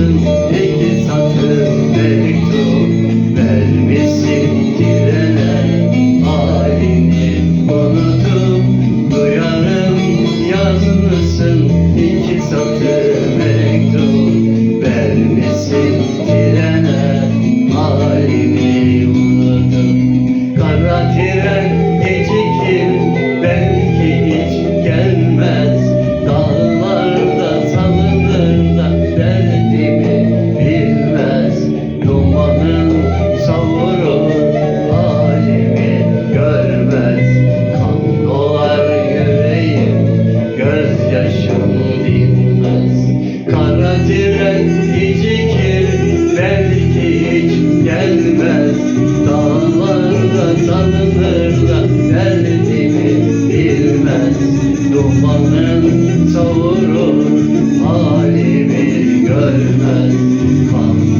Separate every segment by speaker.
Speaker 1: Thank you. Dağlarda salınır da bilmez Dumanın savurur halimi görmez. Kan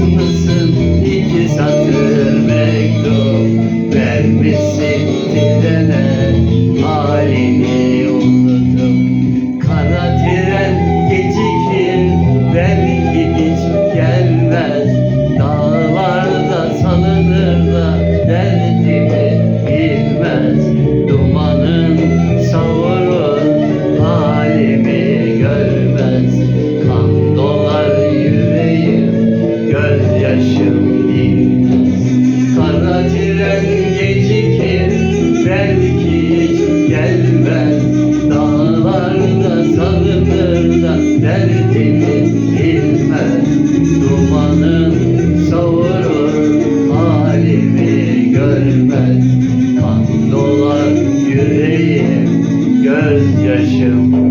Speaker 1: yazmışsın iki satır mektup Vermişsin gidene halini unutup Kara tren gecikir belki hiç gelmez. Dağlarda salınır da derdimi bilmez. Dumanın savurur halimi görmez Sarıla sarıla derdini bilmez. Dumanın savurur halimi görmez. Kan dolar yüreğim gözyaşım